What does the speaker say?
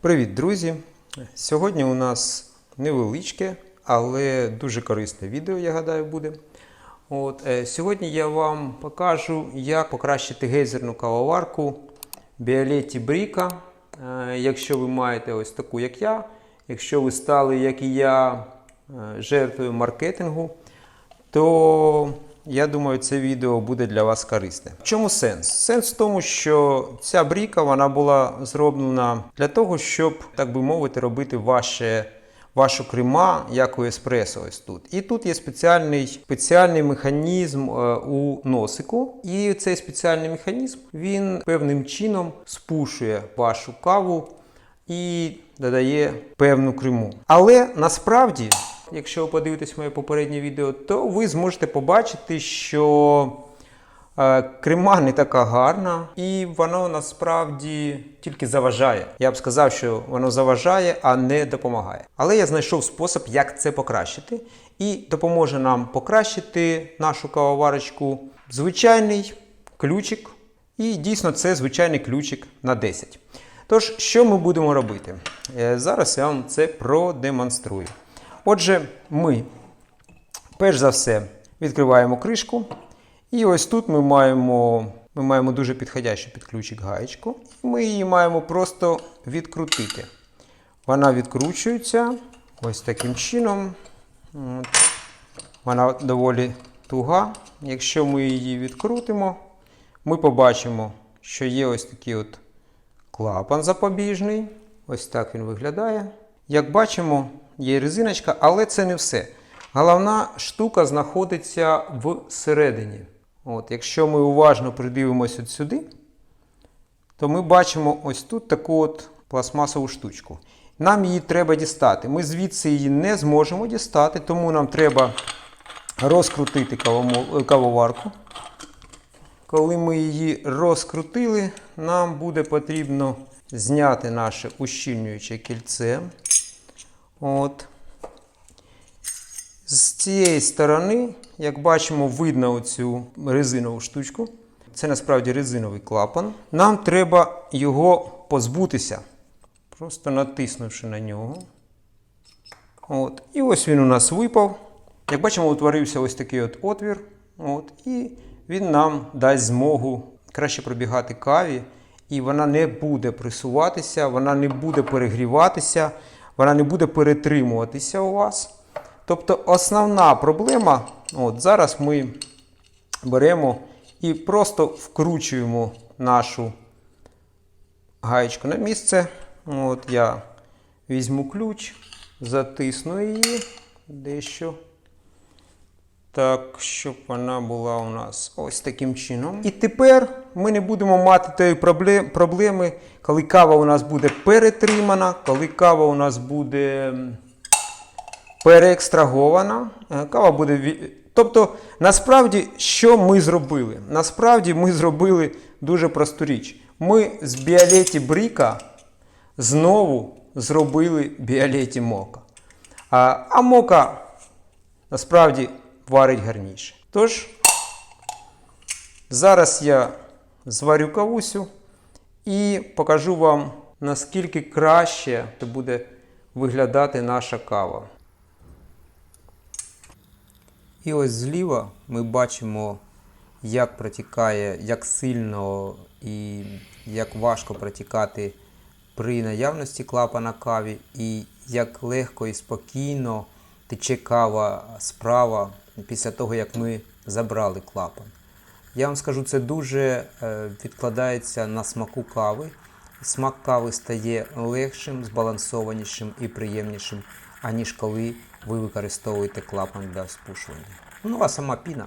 Привіт, друзі! Сьогодні у нас невеличке, але дуже корисне відео, я гадаю, буде. От, е, сьогодні я вам покажу, як покращити гейзерну кавоварку Біолетті Бріка. Е, якщо ви маєте ось таку, як я, якщо ви стали, як і я, е, жертвою маркетингу, то я думаю, це відео буде для вас корисне. В чому сенс? Сенс в тому, що ця бріка вона була зроблена для того, щоб, так би мовити, робити ваше. Вашу крема, як у еспресо ось тут. І тут є спеціальний, спеціальний механізм е, у носику. І цей спеціальний механізм він певним чином спушує вашу каву і додає певну крему. Але насправді, якщо ви подивитесь моє попереднє відео, то ви зможете побачити, що е, крема не така гарна, і воно насправді тільки заважає. Я б сказав, що воно заважає, а не допомагає. Але я знайшов спосіб, як це покращити, і допоможе нам покращити нашу кавоварочку звичайний ключик. І дійсно це звичайний ключик на 10. Тож, що ми будемо робити? Е, Зараз я вам це продемонструю. Отже, ми перш за все відкриваємо кришку. І ось тут ми маємо, ми маємо дуже підходящу під ключик гаєчку. І ми її маємо просто відкрутити. Вона відкручується ось таким чином. От. Вона доволі туга. Якщо ми її відкрутимо, ми побачимо, що є ось такий от клапан запобіжний. Ось так він виглядає. Як бачимо, є резиночка, але це не все. Головна штука знаходиться всередині. От, якщо ми уважно придивимося сюди, то ми бачимо ось тут таку от пластмасову штучку. Нам її треба дістати. Ми звідси її не зможемо дістати, тому нам треба розкрутити кавоварку. Коли ми її розкрутили, нам буде потрібно зняти наше ущільнююче кільце. От. З цієї сторони, як бачимо, видно оцю резинову штучку. Це насправді резиновий клапан. Нам треба його позбутися, просто натиснувши на нього. От. І ось він у нас випав. Як бачимо, утворився ось такий от отвір. От. І він нам дасть змогу краще пробігати каві, і вона не буде присуватися, вона не буде перегріватися, вона не буде перетримуватися у вас. Тобто основна проблема, от зараз ми беремо і просто вкручуємо нашу гаєчку на місце. От Я візьму ключ, затисну її дещо. Так, щоб вона була у нас ось таким чином. І тепер ми не будемо мати проблем- проблеми, коли кава у нас буде перетримана, коли кава у нас буде переекстрагована. Е, Кава буде. Тобто, насправді, що ми зробили? Насправді ми зробили дуже просту річ. Ми з Біолеті Бріка знову зробили Біолеті Мока. А, а мока насправді варить гарніше. Тож, зараз я зварю кавусю і покажу вам, наскільки краще буде виглядати наша кава. І ось зліва ми бачимо, як протікає, як сильно і як важко протікати при наявності клапана каві, і як легко і спокійно тече кава справа після того, як ми забрали клапан. Я вам скажу, це дуже е, відкладається на смаку кави. Смак кави стає легшим, збалансованішим і приємнішим, аніж коли ви використовуєте клапан для спушування. Ну а сама піна